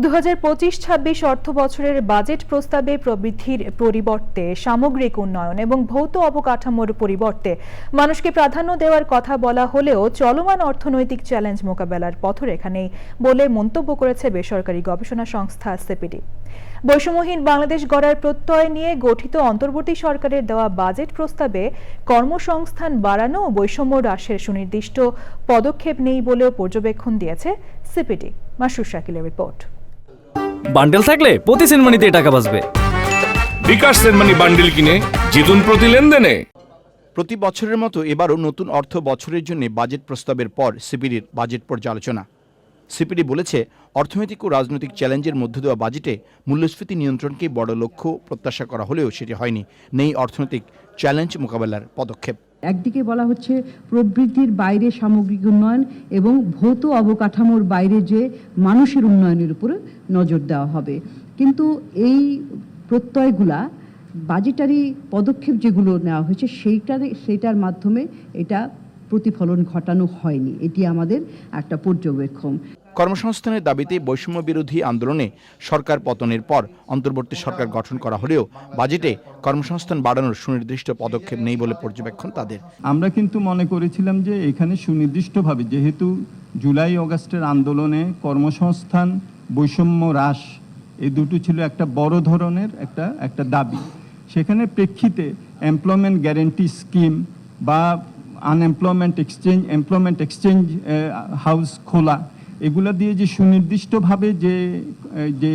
দু হাজার পঁচিশ ছাব্বিশ অর্থ বছরের বাজেট প্রস্তাবে প্রবৃদ্ধির পরিবর্তে সামগ্রিক উন্নয়ন এবং ভৌত অবকাঠামোর পরিবর্তে মানুষকে প্রাধান্য দেওয়ার কথা বলা হলেও চলমান অর্থনৈতিক চ্যালেঞ্জ মোকাবেলার পথরেখা নেই বলে মন্তব্য করেছে বেসরকারি গবেষণা সংস্থা সেপিডি। বৈষম্যহীন বাংলাদেশ গড়ার প্রত্যয় নিয়ে গঠিত অন্তর্বর্তী সরকারের দেওয়া বাজেট প্রস্তাবে কর্মসংস্থান বাড়ানো ও বৈষম্য হ্রাসের সুনির্দিষ্ট পদক্ষেপ নেই বলেও পর্যবেক্ষণ দিয়েছে সিপিডি। মাসুর শাকিলের রিপোর্ট। বান্ডেল থাকলে প্রতি সেনমানিতে টাকা বাঁচবে। বিকাশ সেনমানি বান্ডেল কিনে জিতুন প্রতি লেনদেনে। প্রতি বছরের মতো এবারও নতুন অর্থ বছরের জন্য বাজেট প্রস্তাবের পর সিপিডির বাজেট পর্যালোচনা। সিপিডি বলেছে, অর্থনৈতিক ও রাজনৈতিক চ্যালেঞ্জের মধ্য দেওয়া বাজেটে মূল্যস্ফীতি নিয়ন্ত্রণকে বড় লক্ষ্য প্রত্যাশা করা হলেও সেটি হয়নি। নেই অর্থনৈতিক চ্যালেঞ্জ মোকাবেলার পদক্ষেপ। একদিকে বলা হচ্ছে, প্রবৃদ্ধির বাইরে সামগ্রিক উন্নয়ন এবং ভৌত অবকাঠামোর বাইরে যে মানুষের উন্নয়নের উপরে নজর দেওয়া হবে। কিন্তু এই প্রত্যয়গুলা বাজেটারি পদক্ষেপ যেগুলো নেওয়া হয়েছে, সেইটার সেইটার মাধ্যমে এটা প্রতিফলন ঘটানো হয়নি। এটি আমাদের একটা পর্যবেক্ষণ। কর্মসংস্থানের দাবিতে বৈষম্য বিরোধী আন্দোলনে সরকার পতনের পর অন্তর্বর্তী সরকার গঠন করা হলেও বাজেটে কর্মসংস্থান বাড়ানোর সুনির্দিষ্ট পদক্ষেপ নেই বলে পর্যবেক্ষণ তাদের। আমরা কিন্তু মনে করেছিলাম যে এখানে সুনির্দিষ্টভাবে যেহেতু জুলাই অগাস্টের আন্দোলনে কর্মসংস্থান বৈষম্য হ্রাস এই দুটো ছিল একটা বড় ধরনের একটা একটা দাবি। সেখানে প্রেক্ষিতে এমপ্লয়মেন্ট গ্যারেন্টি স্কিম বা unemployment exchange employment exchange house খোলা এগুলা দিয়ে যে সুনির্দিষ্টভাবে যে যে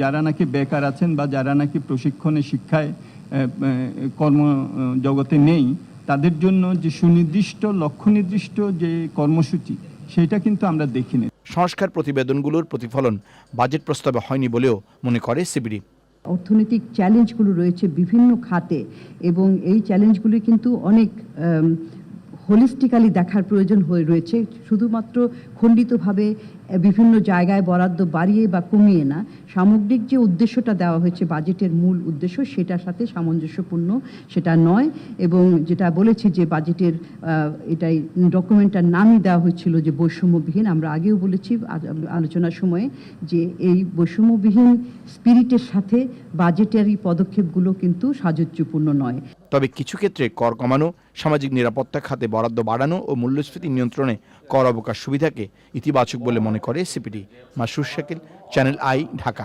যারা নাকি বেকার আছেন বা যারা নাকি প্রশিক্ষণে শিক্ষায় কর্ম জগতে নেই তাদের জন্য যে সুনির্দিষ্ট লক্ষ্য নির্দিষ্ট যে কর্মসূচি সেটা কিন্তু আমরা দেখিনি। সংস্কার প্রতিবেদনগুলোর প্রতিফলন বাজেট প্রস্তাবে হয়নি বলেও মনে করে সিবিডি। অর্থনৈতিক চ্যালেঞ্জগুলো রয়েছে বিভিন্ন খাতে এবং এই চ্যালেঞ্জগুলি কিন্তু অনেক হোলিস্টিক্যালি দেখার প্রয়োজন হয়ে রয়েছে। শুধুমাত্র খণ্ডিতভাবে বিভিন্ন জায়গায় বরাদ্দ বাড়িয়ে বা কমিয়ে না, সামগ্রিক যে উদ্দেশ্যটা দেওয়া হয়েছে, বাজেটের মূল উদ্দেশ্য, সেটার সাথে সামঞ্জস্যপূর্ণ সেটা নয়। এবং যেটা বলেছি যে বাজেটের এটাই ডকুমেন্টটার নামই দেওয়া হয়েছিল যে বৈষম্যবিহীন, আমরা আগেও বলেছি আলোচনার সময়ে যে এই বৈষম্যবিহীন স্পিরিটের সাথে বাজেটারি পদক্ষেপগুলো কিন্তু সাযুজ্যপূর্ণ নয়। তবে কিছু ক্ষেত্রে কর কমানো, সামাজিক নিরাপত্তা খাতে বরাদ্দ বাড়ানো ও মূল্যস্ফীতি নিয়ন্ত্রণে কর অবকাশ সুবিধাকে ইতিবাচক বলে মনে করে CPD. Masur Shakil, Channel I, Dhaka.